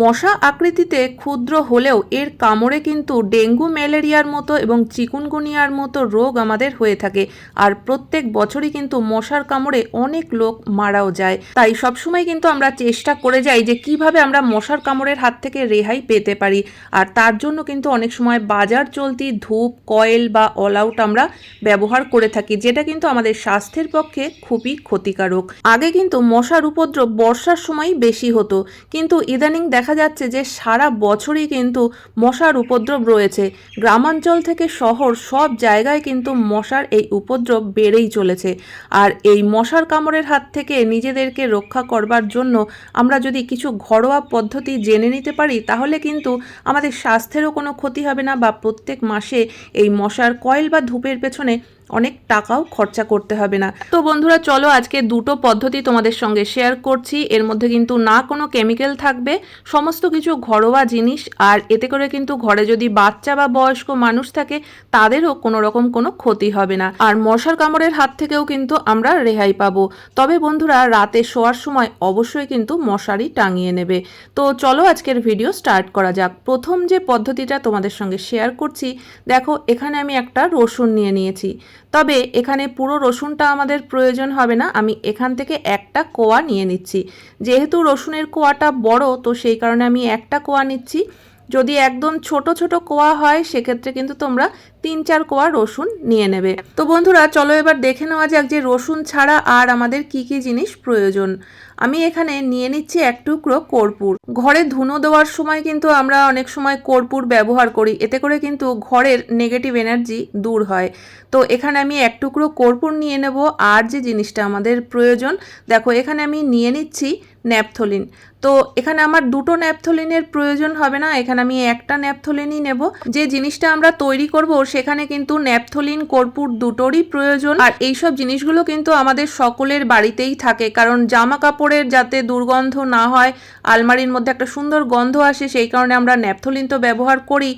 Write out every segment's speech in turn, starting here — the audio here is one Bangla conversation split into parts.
মশা আকৃতিতে ক্ষুদ্র হলেও এর কামড়ে কিন্তু ডেঙ্গু, ম্যালেরিয়ার মতো এবং চিকুনগুনিয়ার মতো রোগ আমাদের হয়ে থাকে। আর প্রত্যেক বছরই কিন্তু মশার কামড়ে অনেক লোক মারাও যায়। তাই সবসময় কিন্তু আমরা চেষ্টা করে যাই যে কীভাবে আমরা মশার কামড়ের হাত থেকে রেহাই পেতে পারি। আর তার জন্য কিন্তু অনেক সময় বাজার চলতি ধূপ, কয়েল বা অল আউট আমরা ব্যবহার করে থাকি, যেটা কিন্তু আমাদের স্বাস্থ্যের পক্ষে খুবই ক্ষতিকারক। আগে কিন্তু মশার উপদ্রব বর্ষার সময়ই বেশি হতো। কিন্তু ইদানিং দেখা যাচ্ছে যে সারা বছরই কিন্তু মশার উপদ্রব রয়েছে। গ্রামাঞ্চল থেকে শহর সব জায়গায় কিন্তু মশার এই উপদ্রব বেড়েই চলেছে। আর এই মশার কামড়ের হাত থেকে নিজেদেরকে রক্ষা করবার জন্য আমরা যদি কিছু ঘরোয়া পদ্ধতি জেনে নিতে পারি, তাহলে কিন্তু আমাদের স্বাস্থ্যেরও কোনো ক্ষতি হবে না বা প্রত্যেক মাসে এই মশার কয়েল বা ধূপের পেছনে অনেক টাকাও খরচা করতে হবে না। তো বন্ধুরা, চলো আজকে দুটো পদ্ধতি তোমাদের সঙ্গে শেয়ার করছি। এর মধ্যে কিন্তু না কোনো কেমিক্যাল থাকবে, সমস্ত কিছু ঘরোয়া জিনিস। আর এতে করে কিন্তু ঘরে যদি বাচ্চা বা বয়স্ক মানুষ থাকে, তাদেরও কোনো রকম কোনো ক্ষতি হবে না। আর মশার কামড়ের হাত থেকেও কিন্তু আমরা রেহাই পাবো। তবে বন্ধুরা, রাতে শোয়ার সময় অবশ্যই কিন্তু মশারি টাঙিয়ে নেবে। তো চলো আজকের ভিডিও স্টার্ট করা যাক। প্রথম যে পদ্ধতিটা তোমাদের সঙ্গে শেয়ার করছি, দেখো এখানে আমি একটা রসুন নিয়ে নিয়েছি। তবে এখানে পুরো রসুনটা আমাদের প্রয়োজন হবে না। আমি এখান থেকে একটা কোয়া নিয়ে নিচ্ছি। যেহেতু রসুনের কোয়াটা বড়, তো সেই কারণে আমি একটা কোয়া নিচ্ছি। যদি একদম ছোট ছোট কোয়া হয়, সেক্ষেত্রে কিন্তু তোমরা তিন, চার কোয়া রসুন নিয়ে নেবে। তো বন্ধুরা, চলো এবার দেখে নেওয়া যাক যে রসুন ছাড়া আর আমাদের কি কি জিনিস প্রয়োজন। আমি এখানে নিয়ে নিচ্ছি এক টুকরো কর্পূর। ঘরে ধুনো দেওয়ার সময় কিন্তু আমরা অনেক সময় কর্পূর ব্যবহার করি। এতে করে কিন্তু ঘরের নেগেটিভ এনার্জি দূর হয়। তো এখানে আমি এক টুকরো কর্পূর নিয়ে নেব। আর যে জিনিসটা আমাদের প্রয়োজন, দেখো এখানে আমি নিয়ে নিচ্ছি ন্যাপথলিন। তো এখানে আমার দুটো ন্যাপথলিনের প্রয়োজন হবে না, এখানে আমি একটা ন্যাপথলিনই নেব। যে জিনিসটা আমরা তৈরি করব, সেখানে কিন্তু ন্যাপথলিন, কর্পূর দুটোরই প্রয়োজন। আর এইসব জিনিসগুলো কিন্তু আমাদের সকলের বাড়িতেই থাকে। কারণ জামা কাপড়ের যাতে দুর্গন্ধ না হয়, আলমারির মধ্যে একটা সুন্দর গন্ধ আসে, সেই কারণে আমরা ন্যাপথলিন তো ব্যবহার করি।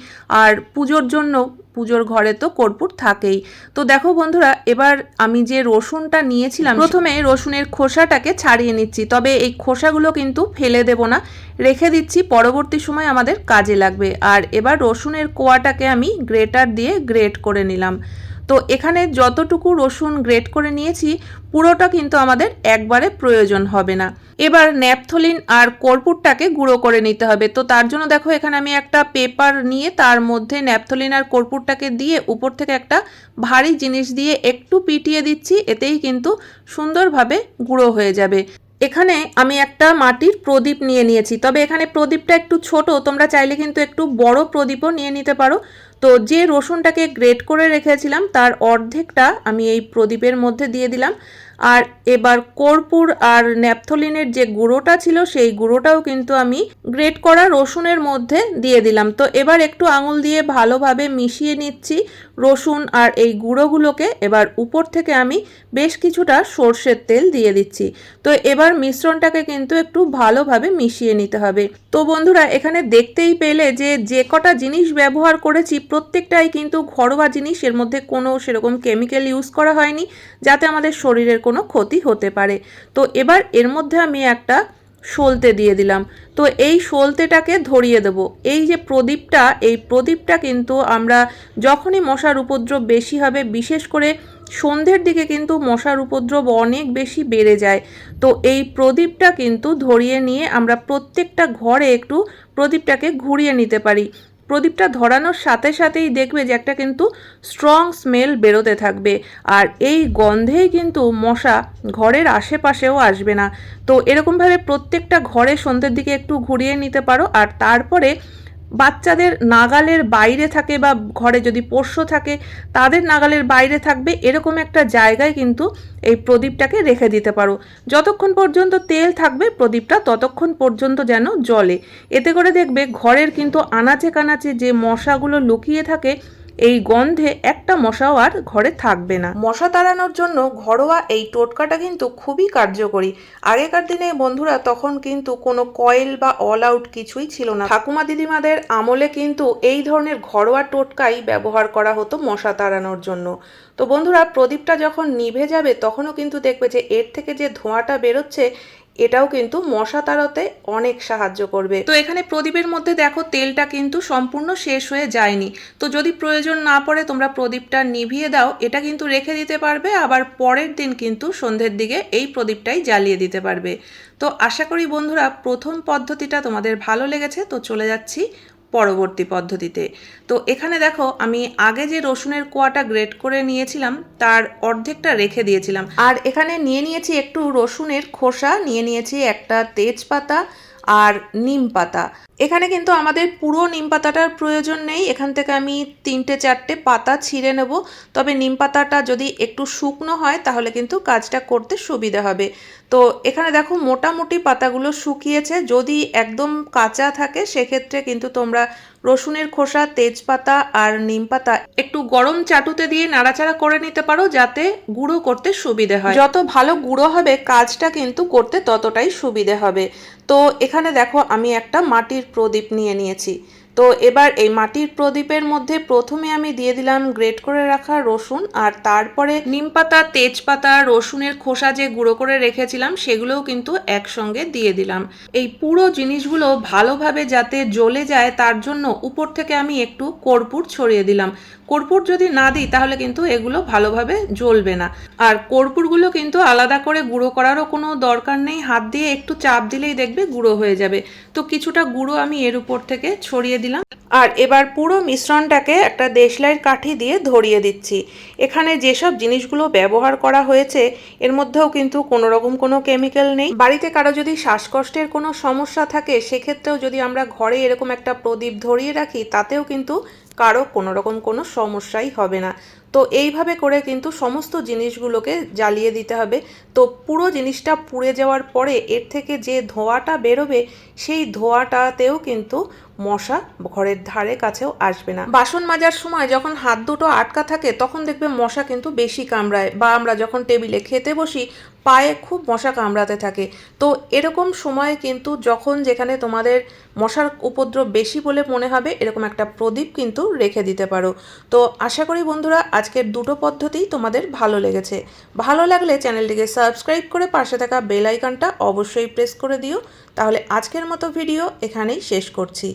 আর পুজোর জন্য, পুজোর ঘরে তো কর্পূর থাকেই। তো দেখো বন্ধুরা, এবার আমি যে রসুনটা নিয়েছিলাম, প্রথমে রসুনের খোসাটাকে ছাড়িয়ে নিচ্ছি। তবে এই খোসাগুলো কিন্তু ফেলে দেব না, রেখে দিচ্ছি, পরবর্তী সময় আমাদের কাজে লাগবে। আর এবার রসুনের কোয়াটাকে আমি গ্রেটার দিয়ে গ্রেট করে নিলাম। তো এখানে যতটুকু রসুন গ্রেট করে নিয়েছি, পুরোটা কিন্তু আমাদের একবারে প্রয়োজন হবে না। এবার ন্যাপথলিন আর কর্পূরটাকে গুঁড়ো করে নিতে হবে। তো তার জন্য দেখো এখানে আমি একটা পেপার নিয়ে তার মধ্যে ন্যাপথলিন আর কর্পূরটাকে দিয়ে উপর থেকে একটা ভারী জিনিস দিয়ে একটু পিটিয়ে দিচ্ছি, এতেই কিন্তু সুন্দরভাবে গুঁড়ো হয়ে যাবে। এখানে আমি একটা মাটির প্রদীপ নিয়ে নিয়েছি। তবে এখানে প্রদীপটা একটু ছোট, তোমরা চাইলে কিন্তু একটু বড় প্রদীপও নিয়ে নিতে পারো। তো যে রসুনটাকে গ্রেট করে রেখেছিলাম, তার অর্ধেকটা আমি এই প্রদীপের মধ্যে দিয়ে দিলাম। আর এবার কর্পূর আর ন্যাপথলিনের যে গুঁড়োটা ছিল, সেই গুঁড়োটাও কিন্তু আমি গ্রেট করা রসুনের মধ্যে দিয়ে দিলাম। তো এবার একটু আঙুল দিয়ে ভালোভাবে মিশিয়ে নিচ্ছি রসুন আর এই গুঁড়োগুলোকে। এবার উপর থেকে আমি বেশ কিছুটা সর্ষের তেল দিয়ে দিচ্ছি। তো এবার মিশ্রণটাকে কিন্তু একটু ভালোভাবে মিশিয়ে নিতে হবে। তো বন্ধুরা, এখানে দেখতেই পেলে যে যে কটা জিনিস ব্যবহার করেছি, প্রত্যেকটাই কিন্তু ঘরোয়া জিনিস। এর মধ্যে কোনো সেরকম কেমিক্যাল ইউজ করা হয়নি, যাতে আমাদের শরীরের কোনো ক্ষতি হতে পারে। তো এবার এর মধ্যে আমি একটা সলতে দিয়ে দিলাম। তো এই সলতেটাকে ধরিয়ে দেব। এই যে প্রদীপটা, এই প্রদীপটা কিন্তু আমরা যখনই মশার উপদ্রব বেশি হবে, বিশেষ করে সন্ধ্যের দিকে কিন্তু মশার উপদ্রব অনেক বেশি বেড়ে যায়। তো এই প্রদীপটা কিন্তু ধরিয়ে নিয়ে আমরা প্রত্যেকটা ঘরে একটু প্রদীপটাকে ঘুরিয়ে নিতে পারি। প্রদীপটা ধরানোর সাথে সাথেই দেখবে যে একটা কিন্তু স্ট্রং স্মেল বেরোতে থাকবে। আর এই গন্ধেই কিন্তু মশা ঘরের আশেপাশেও আসবে না। তো এরকমভাবে প্রত্যেকটা ঘরে সন্ধ্যের দিকে একটু ঘুরিয়ে নিতে পারো। আর তারপরে বাচ্চাদের নাগালের বাইরে থাকে বা ঘরে যদি পোষ্য থাকে, তাদের নাগালের বাইরে থাকবে, এরকম একটা জায়গায় কিন্তু এই প্রদীপটাকে রেখে দিতে পারো। যতক্ষণ পর্যন্ত তেল থাকবে, প্রদীপটা ততক্ষণ পর্যন্ত যেন জলে এতে করে দেখবে ঘরের কিন্তু আনাচে কানাচে যে মশাগুলো লুকিয়ে থাকে এই গন্ধে একটা মশাও আর ঘরে থাকবে না। মশা তাড়ানোর জন্য ঘরোয়া এই টোটকাটা কিন্তু খুবই কার্যকরী। আগেকার দিনে বন্ধুরা তখন কিন্তু কোনো কয়েল বা অল আউট কিছুই ছিল না। ঠাকুমা দিদিমাদের আমলে কিন্তু এই ধরনের ঘরোয়া টোটকাই ব্যবহার করা হতো মশা তাড়ানোর জন্য। তো বন্ধুরা, প্রদীপটা যখন নিভে যাবে তখনও কিন্তু দেখবে যে এর থেকে যে ধোঁয়াটা বেরোচ্ছে এটাও কিন্তু মশা তাড়াতে অনেক সাহায্য করবে। তো এখানে প্রদীপের মধ্যে দেখো তেলটা কিন্তু সম্পূর্ণ শেষ হয়ে যায়নি। তো যদি প্রয়োজন না পড়ে তোমরা প্রদীপটা নিভিয়ে দাও, এটা কিন্তু রেখে দিতে পারবে, আবার পরের দিন কিন্তু সন্ধ্যের দিকে এই প্রদীপটাই জ্বালিয়ে দিতে পারবে। তো আশা করি বন্ধুরা প্রথম পদ্ধতিটা তোমাদের ভালো লেগেছে, তো চলে যাচ্ছি পরবর্তী পদ্ধতিতে। তো এখানে দেখো, আমি আগে যে রসুনের কোয়াটা গ্রেট করে নিয়েছিলাম, তার অর্ধেকটা রেখে দিয়েছিলাম। আর এখানে নিয়ে নিয়েছি একটু রসুনের খোসা, নিয়ে নিয়েছি একটা তেজপাতা আর নিম পাতা। এখানে কিন্তু আমাদের পুরো নিম পাতাটার প্রয়োজন নেই। এখান থেকে আমি তিনটে চারটে পাতা ছিঁড়ে নেব। তবে নিম পাতাটা যদি একটু শুকনো হয়, তাহলে কিন্তু কাজটা করতে সুবিধা হবে। তো এখানে দেখো মোটামুটি পাতাগুলো শুকিয়েছে। যদি একদম কাঁচা থাকে, সেক্ষেত্রে কিন্তু তোমরা রসুনের খোসা, তেজপাতা আর নিম পাতা একটু গরম চাটুতে দিয়ে নাড়াচাড়া করে নিতে পারো, যাতে গুঁড়ো করতে সুবিধে হয়। যত ভালো গুঁড়ো হবে, কাজটা কিন্তু করতে ততটাই সুবিধে হবে। তো এখানে দেখো আমি একটা মাটির প্রদীপ নিয়ে নিয়েছি। তো এবার এই মাটির প্রদীপের মধ্যে প্রথমে আমি দিয়ে দিলাম গ্রেট করে রাখা রসুন আর তারপরে নিমপাতা তেজপাতা, রসুনের খোসা যে গুঁড়ো করে রেখেছিলাম, সেগুলোও কিন্তু একসঙ্গে দিয়ে দিলাম। এই পুরো জিনিসগুলো ভালোভাবে যাতে জ্বলে যায়, তার জন্য উপর থেকে আমি একটু কর্পূর ছড়িয়ে দিলাম। কর্পূর যদি না দিই, তাহলে কিন্তু এগুলো ভালোভাবে জ্বলবে না। আর কর্পূরগুলো কিন্তু আলাদা করে গুঁড়ো করারও কোনো দরকার নেই। হাত দিয়ে একটু চাপ দিলেই দেখবে গুঁড়ো হয়ে যাবে। তো কিছুটা গুঁড়ো আমি এর উপর থেকে ছড়িয়ে দিলাম। আর এবার পুরো মিশ্রণটাকে একটা দেশলাইয়ের কাঠি দিয়ে ধরিয়ে দিচ্ছি। এখানে যেসব জিনিসগুলো ব্যবহার করা হয়েছে, এর মধ্যেও কিন্তু কোনো রকম কোনো কেমিক্যাল নেই। বাড়িতে কারও যদি শ্বাসকষ্টের কোনো সমস্যা থাকে, সেক্ষেত্রেও যদি আমরা ঘরে এরকম একটা প্রদীপ ধরিয়ে রাখি, তাতেও কিন্তু কারও কোনো রকম কোনো সমস্যাই হবে না। তো এইভাবে করে কিন্তু সমস্ত জিনিসগুলোকে জ্বালিয়ে দিতে হবে। তো পুরো জিনিসটা পুড়ে যাওয়ার পরে এর থেকে যে ধোঁয়াটা বেরোবে, সেই ধোঁয়াটাতেও কিন্তু মশা ঘরের ধারে কাছেও আসবে না। বাসন মাজার সময় যখন হাত দুটো আটকা থাকে, তখন দেখবে মশা কিন্তু বেশি কামড়ায় বা আমরা যখন টেবিলে খেতে বসি, পায়ে খুব মশা কামড়াতে থাকে। তো এরকম সময় কিন্তু যখন যেখানে তোমাদের মশার উপদ্রব বেশি বলে মনে হবে, এরকম একটা প্রদীপ কিন্তু রেখে দিতে পারো। তো আশা করি বন্ধুরা আজকের দুটো পদ্ধতিই তোমাদের ভালো লেগেছে। ভালো লাগলে চ্যানেলটিকে সাবস্ক্রাইব করে পাশে থাকা বেল আইকনটা অবশ্যই প্রেস করে দিও। তাহলে আজকের মতো ভিডিও এখানেই শেষ করছি।